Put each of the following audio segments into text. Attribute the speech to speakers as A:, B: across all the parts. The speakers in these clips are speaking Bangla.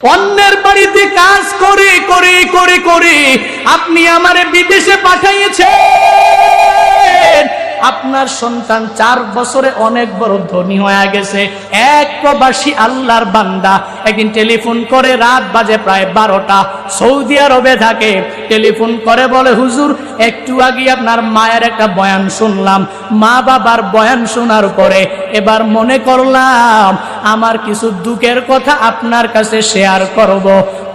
A: অন্যের বাড়িতে কাজ করে করে করে করে আপনি আমারে বিদেশে পাঠাইয়েছেন। আপনার সন্তান চার বছরে অনেক বড় ধনী হয়ে গেছে। এক প্রবাসী আল্লাহর বান্দা একদিন টেলিফোন করে, রাত বাজে প্রায় বারোটা। সৌদি আরবে থাকে, টেলিফোন করে বলে, হুজুর, একটু আগে আপনার মায়ের একটা বয়ান শুনলাম। মা বাবার বয়ান শোনার পরে এবার মনে করলাম, আমার কিছু দুঃখের কথা আপনার কাছে শেয়ার করব।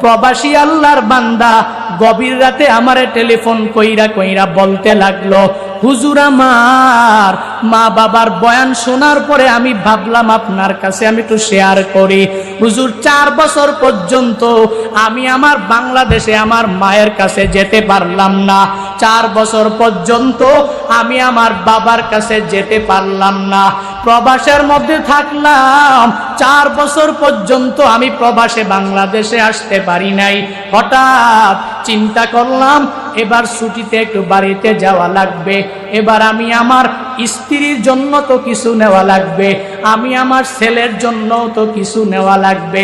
A: প্রবাসী আল্লাহর বান্দা গভীর রাতে আমারে টেলিফোন কইরা কইরা বলতে লাগল, হুজুর আমার, মা বাবার বয়ান শোনার পরে আমি ভাবলাম আপনার কাছে আমি একটু শেয়ার করি। হুজুর, চার বছর পর্যন্ত আমি আমার বাংলাদেশে আমার মায়ের কাছে যেতে পারলাম না। চার বছর পর্যন্ত আমি আমার বাবার কাছে যেতে পারলাম না। প্রবাসের মধ্যে থাকলাম। চার বছর পর্যন্ত আমি প্রবাসে বাংলাদেশে আসতে পারি নাই। হঠাৎ চিন্তা করলাম, এবার ছুটিতে একটু বাড়িতে যাওয়া লাগবে। এবার আমি আমার স্ত্রীর জন্য তো কিছু নেওয়া লাগবে। আমি আমার ছেলের জন্য তো কিছু নেওয়া লাগবে।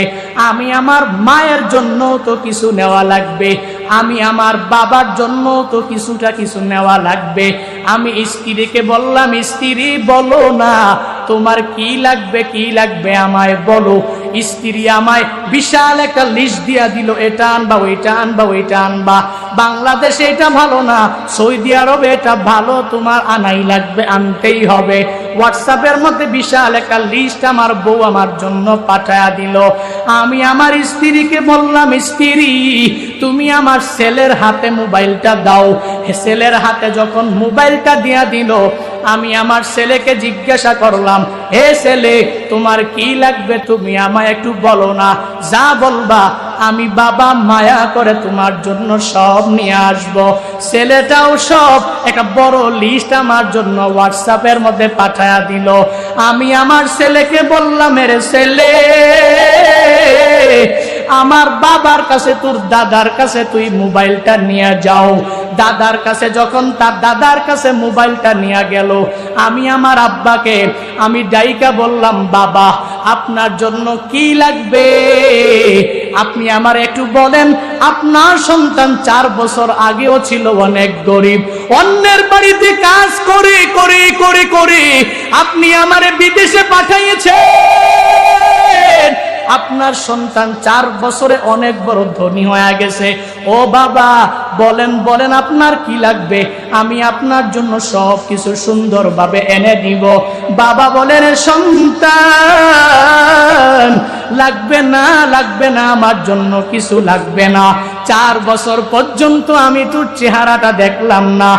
A: আমি আমার মায়ের জন্য তো কিছু নেওয়া লাগবে। আমি আমার বাবার জন্য তো কিছুটা কিছু নেওয়া লাগবে। আমি স্ত্রীকে বললাম, স্ত্রী, বলো না। তোমার কি লাগবে কি লাগবে আমায় বলো। স্ত্রী আমায় বিশাল একটা লিস্ট দিয়া দিল, এটা আনবা, ওইটা আনবা ওইটা আনবা। বাংলাদেশে এটা ভালো না, সৌদি আরবে এটা ভালো, তোমার আনাই লাগবে, আনতেই হবে। হোয়াটসঅ্যাপের মধ্যে বিশাল একটা লিস্ট আমার বউ আমার জন্য পাঠায়া দিল। আমি আমার স্ত্রীকে বললাম, স্ত্রী, তুমি আমার ছেলের হাতে মোবাইলটা দাও। ছেলের হাতে যখন মোবাইলটা দিয়া দিল, আমি আমার ছেলেকে জিজ্ঞাসা করলাম, হে ছেলে, তোমার কি লাগবে? তুমি আমায় একটু বলো না। যা বলবা আমি বাবা মায়া করে তোমার জন্য সব নিয়ে আসব। ছেলেটাও সব একটা বড় লিস্ট আমার জন্য হোয়াটসঅ্যাপের মধ্যে পাঠায়া দিল। আমি আমার ছেলেকে বললাম, এরে ছেলে, আমার বাবার কাছে তোর দাদার কাছে তুই মোবাইলটা নিয়ে যাও। দাদার কাছে যখন তার দাদার কাছে মোবাইলটা নিয়ে গেল, আমি আমার আব্বাকে, আমি ডাইকা বললাম, বাবা, আপনার জন্য কি লাগবে? আপনি আমার একটু বলেন, আপনার সন্তান চার বছর আগেও ছিল অনেক গরিব। অন্যের বাড়িতে কাজ করে করে করে করে আপনি আমার বিদেশে পাঠাইয়েছেন। আপনার সন্তান চার বছরে অনেক বড় ধনী হয়ে গেছে। ও বাবা বলেন বলেন আপনার কি লাগবে? আমি আপনার জন্য সব কিছু সুন্দরভাবে এনে দিব। বাবা বলেন সন্তান, লাগবে না লাগবে না, আমার জন্য কিছু লাগবে না। চার বছর পর্যন্ত আমি তোর চেহারাটা দেখলাম না।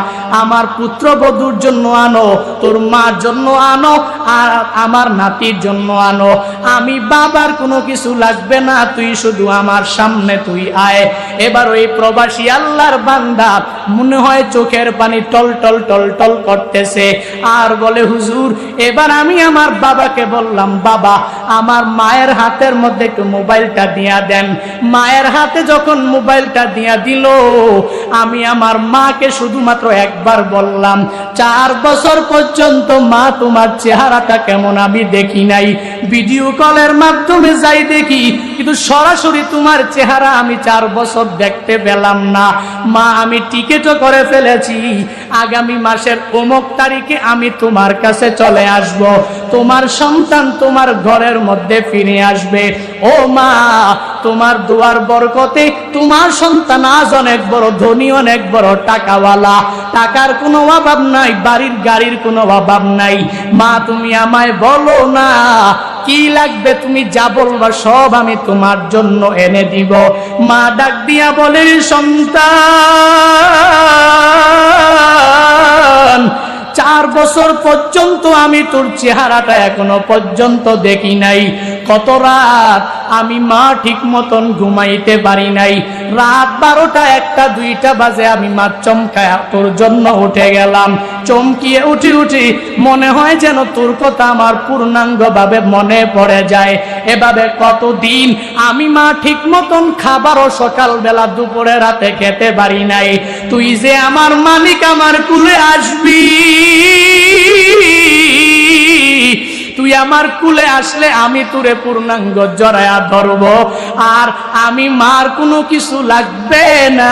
A: আমার পুত্র পুত্রবধূর জন্য আনো, তোর মার জন্য আনো, আর আমার নাতির জন্য আনো। আমি বাবার কোনো কিছু লাগবে না, তুই শুধু আমার সামনে তুই আয়। এবার ওই প্রবাসী আল্লাহর বান্দা। মনে হয় চোখের পানি টল টল টল টল করতেছে। আর বলে, হুজুর, এবার আমি আমার বাবাকে বললাম, বাবা, আমার মায়ের হাতের মধ্যে একটু মোবাইলটা দিয়া দেন। মায়ের হাতে যখন মোবাইলটা দিয়া দিল, আমি আমার মাকে শুধুমাত্র একবার বললাম, চার বছর পর্যন্ত মা, তোমার চেহারাটা কেমন আমি দেখি নাই। ভিডিও কলের মাধ্যমে যাই দেখি, কিন্তু সরাসরি তোমার চেহারা আমি চার বছর দেখতে পেলাম না। মা, আমি টিকেটও করে ফেলেছি। আগামী মাসের অমুক তারিখে আমি তোমার কাছে চলে আসব। তোমার সন্তান তোমার ঘরের মধ্যে ফিরে আসবে। ও মা, তোমার দুয়ার বরকতে তোমার সন্তান আজ অনেক বড় ধনী, অনেক বড় টাকাওয়ালা। টাকার কোনো অভাব নাই, বাড়ির গাড়ির কোনো অভাব নাই। মা, তুমি আমায় বলো না কি লাগবে তুমি যা বলবা সব আমি তোমার জন্য এনে দিব। মা ডাক দিয়া বলে, সন্তান, চার বছর পর্যন্ত আমি তোর চেহারাটা এখনও পর্যন্ত দেখি নাই। কত রাত? আমি মা ঠিক মতন ঘুমাইতে পারি নাই। রাত বারোটা, একটা, দুইটা বাজে আমি মা চমকায় তোর জন্য উঠে গেলাম। চমকিয়ে উঠি উঠি মনে হয় যেন তোর কথা আমার পূর্ণাঙ্গ ভাবে মনে পড়ে যায়। এভাবে কতদিন আমি মা ঠিক মতন খাবারও সকালবেলা দুপুরে রাতে খেতে পারি নাই। তুই যে আমার মালিক, আমার কুলে আসবি। তুই আমার কুলে আসলে আমি তোরে পূর্ণাঙ্গ জড়ায়া ধরব। আর আমি মার কোনো কিছু লাগবে না।